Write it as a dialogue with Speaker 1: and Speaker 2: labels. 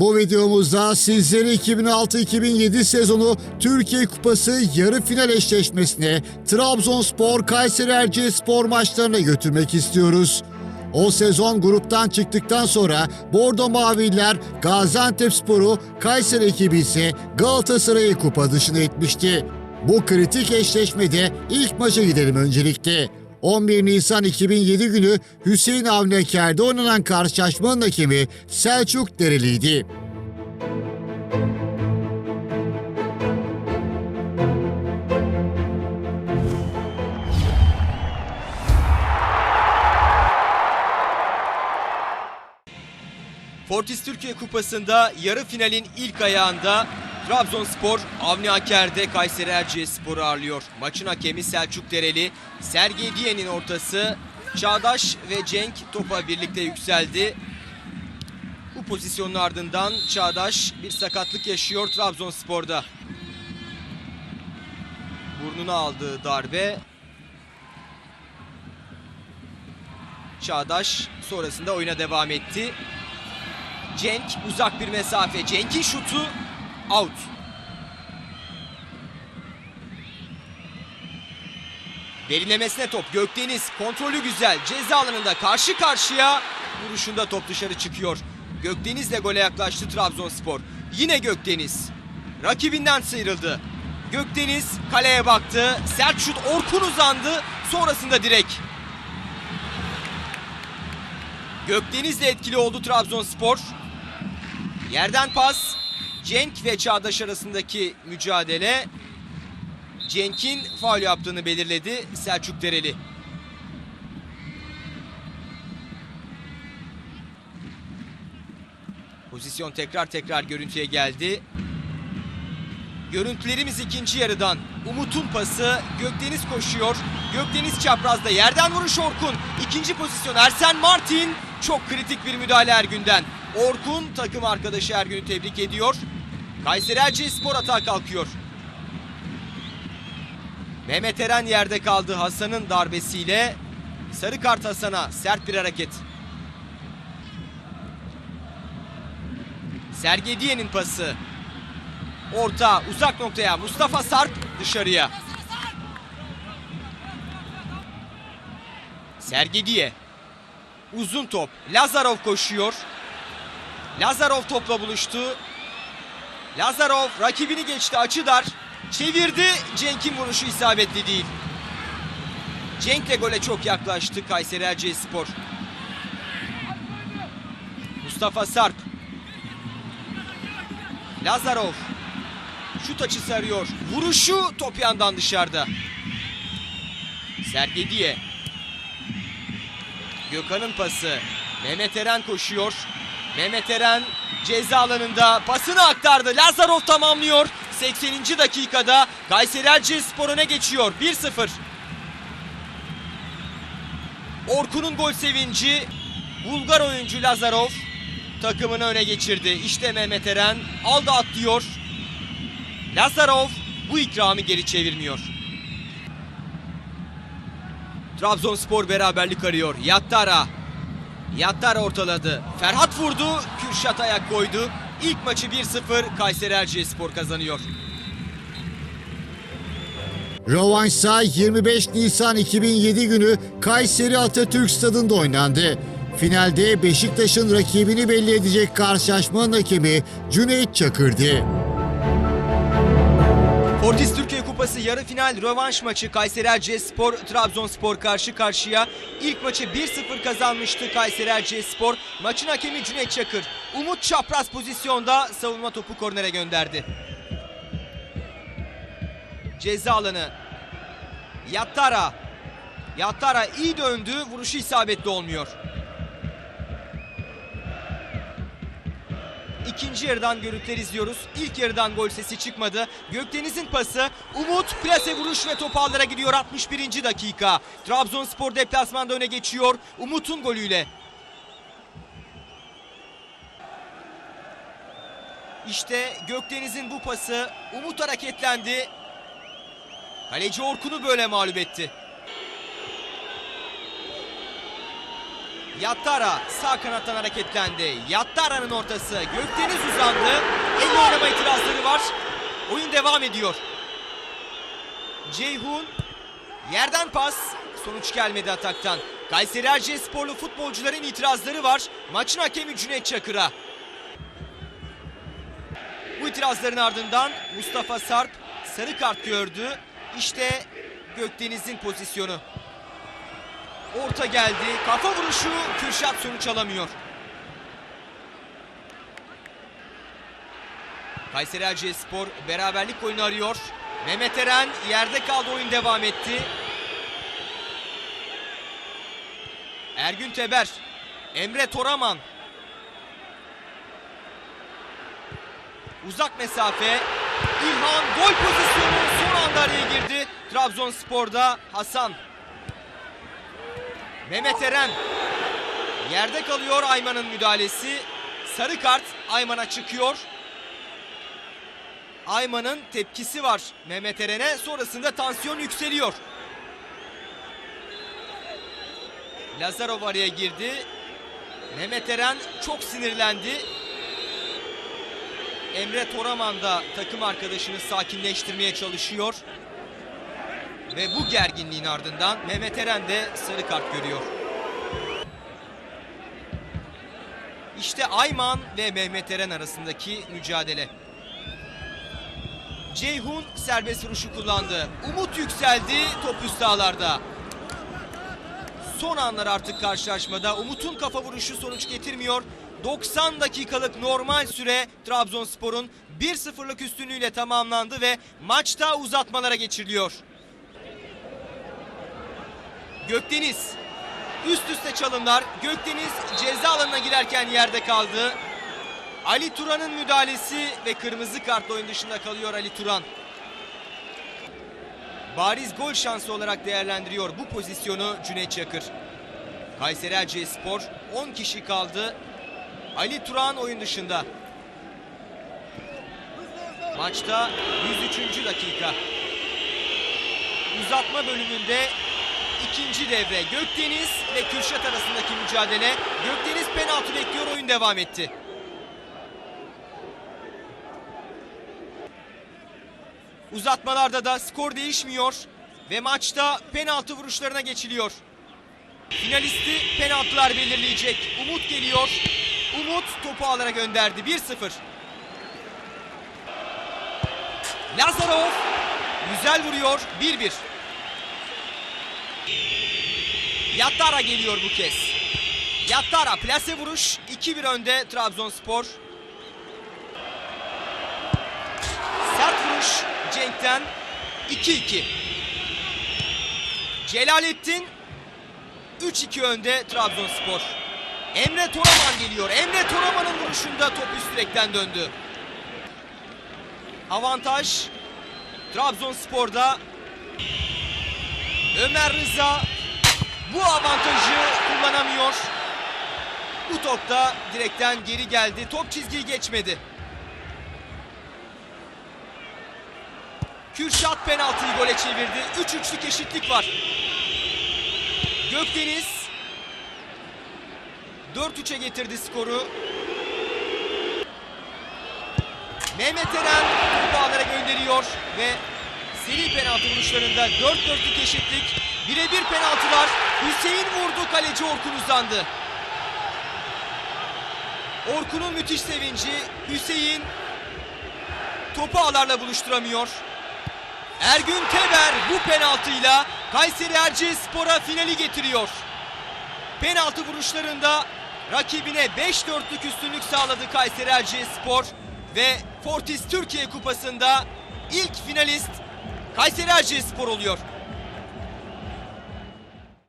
Speaker 1: Bu videomuzda sizleri 2006-2007 sezonu Türkiye Kupası yarı final eşleşmesine Trabzonspor Kayseri Erciyesspor maçlarına götürmek istiyoruz. O sezon gruptan çıktıktan sonra Bordo Maviller Gaziantepspor'u, Kayseri ekibi ise Galatasaray'ı kupa dışına etmişti. Bu kritik eşleşmede ilk maça gidelim öncelikle. 11 Nisan 2007 günü Hüseyin Avni Eker'de oynanan karşılaşmanın hakemi Selçuk Dereli'ydi.
Speaker 2: Fortis Türkiye Kupası'nda yarı finalin ilk ayağında Trabzonspor Avni Aker'de Kayseri Erciyesspor'u ağırlıyor. Maçın hakemi Selçuk Dereli, Sergey Diye'nin ortası Çağdaş ve Cenk topa birlikte yükseldi. Bu pozisyonun ardından Çağdaş bir sakatlık yaşıyor Trabzonspor'da. Burnuna aldığı darbe Çağdaş sonrasında oyuna devam etti. Cenk uzak bir mesafe. Cenk'in şutu out. Derinlemesine top. Gökdeniz kontrolü güzel. Ceza alanında karşı karşıya vuruşunda top dışarı çıkıyor. Gökdeniz'le gole yaklaştı Trabzonspor. Yine Gökdeniz. Rakibinden sıyrıldı. Gökdeniz kaleye baktı. Sert şut Orkun uzandı. Sonrasında direk. Gökdeniz'le etkili oldu Trabzonspor. Yerden pas. Cenk ve Çağdaş arasındaki mücadele. Cenk'in faul yaptığını belirledi Selçuk Dereli. Pozisyon tekrar tekrar görüntüye geldi. Görüntülerimiz ikinci yarıdan. Umut'un pası. Gökdeniz koşuyor. Gökdeniz çaprazda. Yerden vuruş Orkun. İkinci pozisyon Ersen Martin. Çok kritik bir müdahale Ergün'den. Orkun takım arkadaşı Ergün'ü tebrik ediyor. Kayseri Erciyesspor atağa kalkıyor. Mehmet Eren yerde kaldı Hasan'ın darbesiyle. Sarı kart Hasan'a sert bir hareket. Sergediye'nin pası. Orta uzak noktaya Mustafa Sarp dışarıya. Sergediye. Uzun top. Lazarov koşuyor. Lazarov topla buluştu. Lazarov rakibini geçti açı dar. Çevirdi. Cenk'in vuruşu isabetli değil. Cenk'le gole çok yaklaştı Kayseri Erciyesspor. Mustafa Sarp. Lazarov. Şut açısı arıyor. Vuruşu top yandan dışarıda. Sergediye. Gökhan'ın pası. Mehmet Eren koşuyor. Mehmet Eren ceza alanında pasını aktardı. Lazarov tamamlıyor. 80. dakikada Kayseri Erciyesspor öne geçiyor. 1-0. Orkun'un gol sevinci. Bulgar oyuncu Lazarov takımını öne geçirdi. İşte Mehmet Eren aldı atlıyor. Lazarov bu ikramı geri çevirmiyor. Trabzonspor beraberlik arıyor. Yattara. Yattara ortaladı. Ferhat vurdu. Kürşat ayak koydu. İlk maçı 1-0 Kayseri Erciyesspor kazanıyor.
Speaker 1: Rövanşsa 25 Nisan 2007 günü Kayseri Atatürk Stadında oynandı. Finalde Beşiktaş'ın rakibini belli edecek karşılaşmanın hakemi Cüneyt Çakır'dı.
Speaker 2: Fortis Türkiye Kupası yarı final rövanş maçı Kayseri Erciyesspor Trabzonspor karşı karşıya. İlk maçı 1-0 kazanmıştı Kayseri Erciyesspor. Maçın hakemi Cüneyt Çakır. Umut çapraz pozisyonda savunma topu kornere gönderdi. Ceza alanı. Yattara. Yattara iyi döndü. Vuruşu isabetli olmuyor. İkinci yarıdan görüntüler izliyoruz. İlk yarıdan gol sesi çıkmadı. Gökdeniz'in pası. Umut plase vuruş ve top ağlara gidiyor 61. dakika. Trabzonspor deplasmanda öne geçiyor. Umut'un golüyle. İşte Gökdeniz'in bu pası. Umut hareketlendi. Kaleci Orkun'u böyle mağlup etti. Yattara sağ kanattan hareketlendi. Yattara'nın ortası. Gökdeniz uzandı. Elle oynama itirazları var. Oyun devam ediyor. Ceyhun yerden pas. Sonuç gelmedi ataktan. Kayseri Erciyessporlu futbolcuların itirazları var. Maçın hakemi Cüneyt Çakır'a. Bu itirazların ardından Mustafa Sarp sarı kart gördü. İşte Gökdeniz'in pozisyonu. Orta geldi. Kafa vuruşu Kürşat sonuç alamıyor. Kayseri Erciyesspor beraberlik oyunu arıyor. Mehmet Eren yerde kaldı oyun devam etti. Ergün Teber, Emre Toraman. Uzak mesafe. İlhan gol pozisyonu son anda araya girdi. Trabzonspor'da Hasan. Mehmet Eren. Yerde kalıyor Ayman'ın müdahalesi. Sarı kart Ayman'a çıkıyor. Ayman'ın tepkisi var Mehmet Eren'e. Sonrasında tansiyon yükseliyor. Lazarov araya girdi. Mehmet Eren çok sinirlendi. Emre Toraman da takım arkadaşını sakinleştirmeye çalışıyor. Ve bu gerginliğin ardından Mehmet Eren de sarı kart görüyor. İşte Ayman ve Mehmet Eren arasındaki mücadele. Ceyhun serbest vuruşu kullandı. Umut yükseldi top üst ağlarda. Son anlar artık karşılaşmada. Umut'un kafa vuruşu sonuç getirmiyor. 90 dakikalık normal süre Trabzonspor'un 1-0'lık üstünlüğüyle tamamlandı ve maçta uzatmalara geçiriliyor. Gökdeniz üst üste çalımlar. Gökdeniz ceza alanına girerken yerde kaldı. Ali Turan'ın müdahalesi ve kırmızı kartla oyun dışında kalıyor Ali Turan. Bariz gol şansı olarak değerlendiriyor bu pozisyonu Cüneyt Çakır. Kayseri Erciyesspor 10 kişi kaldı. Ali Turan oyun dışında. Maçta 103. dakika. Uzatma bölümünde ikinci devre Gökdeniz ve Kürşat arasındaki mücadele. Gökdeniz penaltı bekliyor oyun devam etti. Uzatmalarda da skor değişmiyor ve maçta penaltı vuruşlarına geçiliyor. Finalisti penaltılar belirleyecek. Umut geliyor. Umut topu ağlara gönderdi. 1-0. Lazarov güzel vuruyor. 1-1. Yattara geliyor bu kez. Yattara plase vuruş. 2-1 önde Trabzonspor. Sert vuruş Cenk'ten 2-2. Celalettin 3-2 önde Trabzonspor. Emre Toraman geliyor. Emre Toraman'ın vuruşunda top üst döndü. Avantaj Trabzonspor'da. Ömer Rıza bu avantajı kullanamıyor. Bu topta direkten geri geldi. Top çizgiyi geçmedi. Kürşat penaltıyı gole çevirdi. 3-3'lük eşitlik var. Gökdeniz 4-3'e getirdi skoru. Mehmet Eren topu ağlara gönderiyor ve seri penaltı vuruşlarında 4-4'lük eşitlik. Birebir penaltılar. Hüseyin vurdu kaleci Orkun uzandı. Orkun'un müthiş sevinci. Hüseyin topu ağlarla buluşturamıyor. Ergün Teber bu penaltıyla Kayseri Erciyespor'a finali getiriyor. Penaltı vuruşlarında rakibine 5-4'lük üstünlük sağladı Kayseri Erciyespor ve Fortis Türkiye Kupası'nda ilk finalist Kayseri Erciyespor oluyor.